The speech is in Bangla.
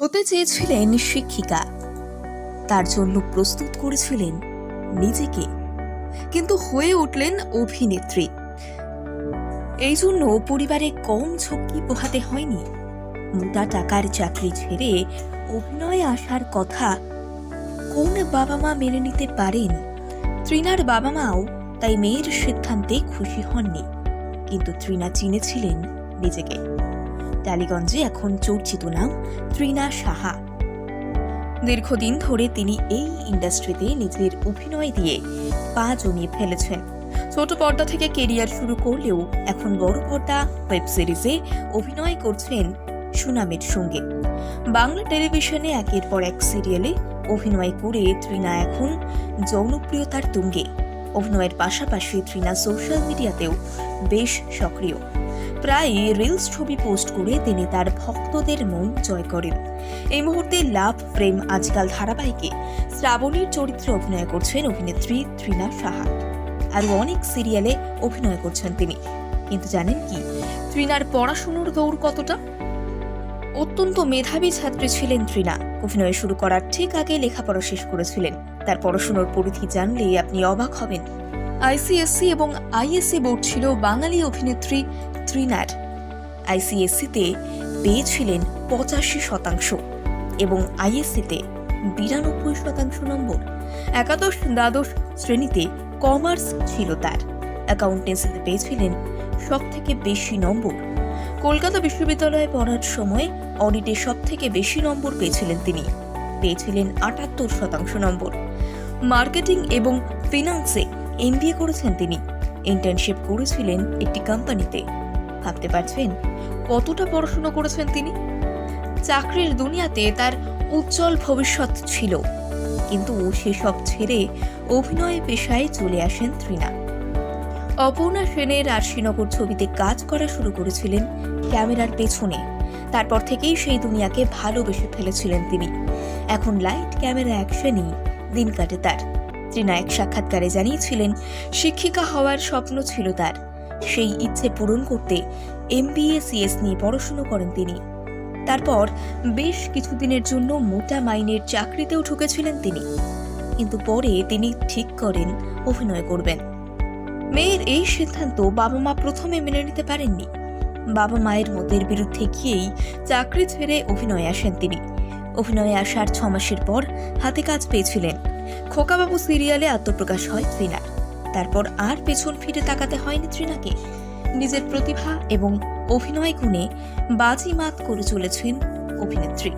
হতে চেয়েছিলেন শিক্ষিকা। তার জন্য প্রস্তুত করেছিলেন নিজেকে। কিন্তু হয়ে উঠলেন অভিনেত্রী। এই জন্য পরিবারে কম ঝক্কি পোহাতে হয়নি। মোটা টাকার চাকরি ছেড়ে অভিনয়ে আসার কথা কোন বাবা মা মেনে নিতে পারেন? ত্রিনার বাবা মাও তাই মেয়ের সিদ্ধান্তে খুশি হননি। কিন্তু তৃণা চিনেছিলেন নিজেকে। টালিগঞ্জে এখন চর্চিত নাম তৃণা সাহা। দীর্ঘদিন ধরে তিনি এই ইন্ডাস্ট্রিতে নিজের অভিনয় দিয়ে পা জমিয়ে ফেলেছেন। ছোট পর্দা থেকে কেরিয়ার শুরু করলেও এখন বড় পর্দা ওয়েব সিরিজে অভিনয় করছেন সুনামের সঙ্গে। বাংলা টেলিভিশনে একের পর এক সিরিয়ালে অভিনয় করে তৃণা এখন জনপ্রিয়তার তুঙ্গে। অভিনয়ের পাশাপাশি তৃণা সোশ্যাল মিডিয়াতেও বেশ সক্রিয়। প্রায় রিলস ছবি পোস্ট করে তিনি তার ভক্তদের মন জয় করেন। এই মুহূর্তে লাভ প্রেম আজকাল ধারাবাহিকে শ্রাবণীর চরিত্রে অভিনয় করছেন অভিনেত্রী তৃণা সাহা। আরও অনেক সিরিয়ালে অভিনয় করছেন তিনি। কিন্তু জানেন কি তৃণার পড়াশুনোর দৌড় কতটা? অত্যন্ত মেধাবী ছাত্রী ছিলেন ত্রিনা। অভিনয় শুরু করার ঠিক আগে লেখাপড়া শেষ করেছিলেন। তার পড়াশোনার পরিধি জানলে আপনি অবাক হবেন। আইসিএসসি এবং আইএসসি বোর্ড ছিল বাঙালি অভিনেত্রী তৃণার আইসিএসসিতে পেয়েছিলেন পঁচাশি শতাংশ এবং আইএসসিতে বিরানব্বই শতাংশ নম্বর। একাদশ দ্বাদশ শ্রেণীতে কমার্স ছিল তার। অ্যাকাউন্টেন্সিতে পেয়েছিলেন সব থেকে বেশি নম্বর। কলকাতা বিশ্ববিদ্যালয়ে পড়ার সময় অডিটে সব থেকে বেশি নম্বর পেয়েছিলেন তিনি। পেয়েছিলেন আটাত্তর শতাংশ নম্বর। মার্কেটিং এবং ফিনান্সে এমবিএ করেছেন তিনি। ইন্টার্নশিপ করেছিলেন একটি কোম্পানিতে। ভাবতে পারছেন? কতটা পড়াশোনা করেছেন তিনি? চাকরির দুনিয়াতে তার উজ্জ্বল ভবিষ্যৎ ছিল। কিন্তু সেসব ছেড়ে অভিনয় পেশায় চলে আসেন তৃণা। অপর্ণা সেনের আরশিনগর ছবিতে কাজ করা শুরু করেছিলেন ক্যামেরার পেছনে। তারপর থেকেই সেই দুনিয়াকে ভালোবেসে ফেলেছিলেন তিনি। এখন লাইট ক্যামেরা অ্যাকশনই দিন কাটে তার। এক সাক্ষাৎকারে জানিয়েছিলেন, শিক্ষিকা হওয়ার স্বপ্ন ছিল তার। সেই ইচ্ছে পূরণ করতে এমবিএ, সিএস নিয়ে পড়াশুনো করেন তিনি। তারপর বেশ কিছুদিনের জন্য মোটা মাইনের চাকরিতেও ঢুকেছিলেন তিনি। কিন্তু পরে তিনি ঠিক করেন, অভিনয় করবেন। মেয়ের এই সিদ্ধান্ত বাবা মা প্রথমে মেনে নিতে পারেননি। বাবা মায়ের মতের বিরুদ্ধে গিয়েই চাকরি ছেড়ে অভিনয়ে আসেন তিনি। অভিনয়ে আসার ছ মাসের পর হাতে কাজ পেয়েছিলেন। খোকাবাবু সিরিয়ালে আত্মপ্রকাশ হয় তৃণার তারপর আর পেছন ফিরে তাকাতে হয়নি তৃণাকে। নিজের প্রতিভা এবং অভিনয় গুণে বাজি মাত করে চলেছেন অভিনেত্রী।